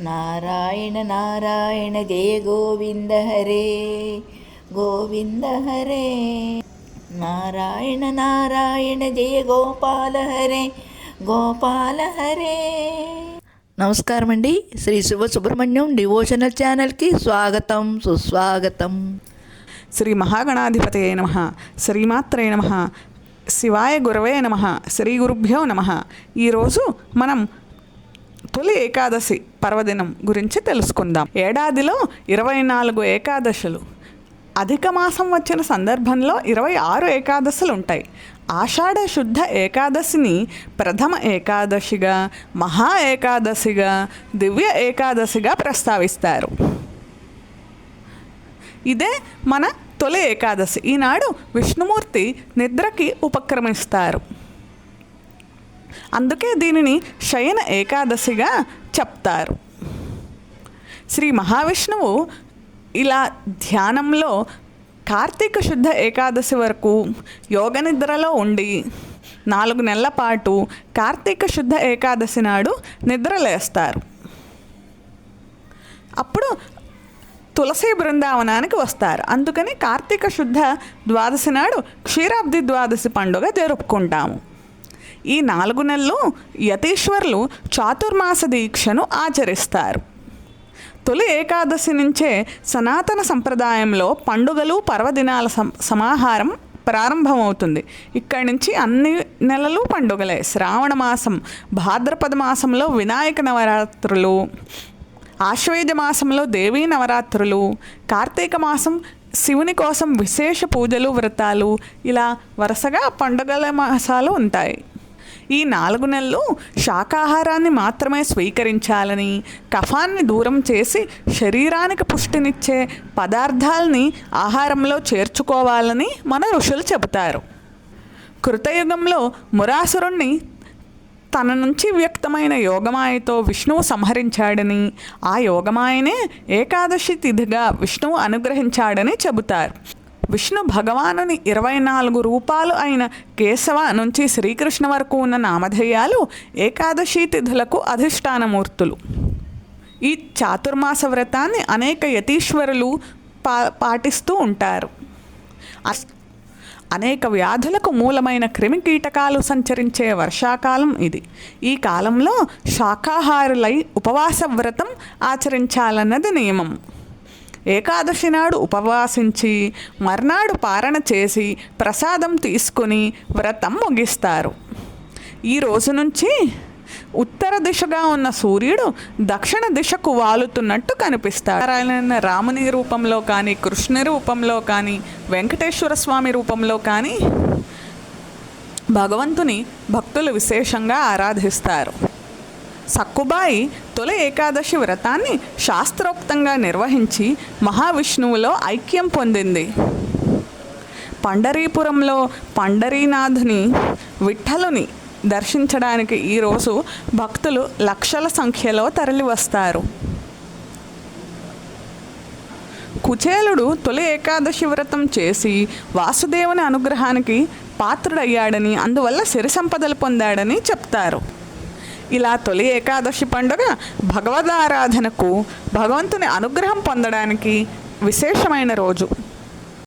నారాయణ నారాయణ జయ గోవింద హరే గోవింద హరే. నారాయణ నారాయణ జయ గోపాల హరే గోపాల హరే. నమస్కారం అండి శ్రీ శివ సుబ్రహ్మణ్యం డివోషనల్ ఛానల్కి స్వాగతం సుస్వాగతం. శ్రీ మహాగణాధిపతయ నమ. శ్రీమాత్రయ నమ. శివాయ గురవే నమ శ్రీ గురుభ్యో నమ. ఈరోజు మనం తొలి ఏకాదశి పర్వదినం గురించి తెలుసుకుందాం. ఏడాదిలో ఇరవై నాలుగు ఏకాదశులు. అధిక మాసం వచ్చిన సందర్భంలో ఇరవై ఆరు ఏకాదశులు ఉంటాయి. ఆషాఢ శుద్ధ ఏకాదశిని ప్రథమ ఏకాదశిగా మహా ఏకాదశిగా దివ్య ఏకాదశిగా ప్రస్తావిస్తారు. ఇదే మన తొలి ఏకాదశి. ఈనాడు విష్ణుమూర్తి నిద్రకి ఉపక్రమిస్తారు. అందుకే దీనిని శయన ఏకాదశిగా చెప్తారు. శ్రీ మహావిష్ణువు ఇలా ధ్యానంలో కార్తీక శుద్ధ ఏకాదశి వరకు యోగ నిద్రలో ఉండి నాలుగు నెలల పాటు కార్తీక శుద్ధ ఏకాదశి నాడు నిద్రలేస్తారు. అప్పుడు తులసి బృందావనానికి వస్తారు. అందుకని కార్తీక శుద్ధ ద్వాదశి నాడు క్షీరాబ్ది ద్వాదశి పండుగ జరుపుకుంటాము. ఈ నాలుగు నెలలు యతీశ్వరులు చాతుర్మాస దీక్షను ఆచరిస్తారు. తొలి ఏకాదశి నుంచే సనాతన సంప్రదాయంలో పండుగలు పర్వదినాల సమాహారం ప్రారంభమవుతుంది. ఇక్కడి నుంచి అన్ని నెలలు పండుగలే. శ్రావణ మాసం భాద్రపద మాసంలో వినాయక నవరాత్రులు ఆశ్వేజ మాసంలో దేవీ నవరాత్రులు కార్తీక మాసం శివుని కోసం విశేష పూజలు వ్రతాలు ఇలా వరుసగా పండుగల మాసాలు ఉంటాయి. ఈ నాలుగు నెలలు శాకాహారాన్ని మాత్రమే స్వీకరించాలని కఫాన్ని దూరం చేసి శరీరానికి పుష్టినిచ్చే పదార్థాలని ఆహారంలో చేర్చుకోవాలని మన ఋషులు చెబుతారు. కృతయుగంలో మురాసురుణ్ణి తన నుంచి వ్యక్తమైన యోగమాయతో విష్ణువు సంహరించాడని ఆ యోగమాయనే ఏకాదశి తిథిగా విష్ణువు అనుగ్రహించాడని చెబుతారు. విష్ణు భగవానుని ఇరవై నాలుగు రూపాలు అయిన కేశవ నుంచి శ్రీకృష్ణ వరకు ఉన్న నామధేయాలు ఏకాదశి తిథులకు అధిష్టానమూర్తులు. ఈ చాతుర్మాస వ్రతాన్ని అనేక యతీశ్వరులు పా పాటిస్తూ ఉంటారు. అస్- అనేక వ్యాధులకు మూలమైన క్రిమికీటకాలు సంచరించే వర్షాకాలం ఇది. ఈ కాలంలో శాకాహారులై ఉపవాస వ్రతం ఆచరించాలన్నది నియమం. ఏకాదశి నాడు ఉపవాసించి మర్నాడు పారణ చేసి ప్రసాదం తీసుకుని వ్రతం ముగిస్తారు. ఈ రోజు నుంచి ఉత్తర దిశగా ఉన్న సూర్యుడు దక్షిణ దిశకు వాలుతున్నట్టు కనిపిస్తాడు. ఆయన రాముని రూపంలో కానీ కృష్ణ రూపంలో కానీ వెంకటేశ్వర స్వామి రూపంలో కానీ భగవంతుని భక్తులు విశేషంగా ఆరాధిస్తారు. సక్కుబాయి తొలి ఏకాదశి వ్రతాన్ని శాస్త్రోక్తంగా నిర్వహించి మహావిష్ణువులో ఐక్యం పొందింది. పండరీపురంలో పండరీనాథుని విఠలుని దర్శించడానికి ఈరోజు భక్తులు లక్షల సంఖ్యలో తరలివస్తారు. కుచేలుడు తొలి ఏకాదశి వ్రతం చేసి వాసుదేవుని అనుగ్రహానికి పాత్రుడయ్యాడని అందువల్ల సిరి సంపదలు పొందాడని చెప్తారు. ఇలా తొలి ఏకాదశి పండుగ భగవదారాధనకు భగవంతుని అనుగ్రహం పొందడానికి విశేషమైన రోజు.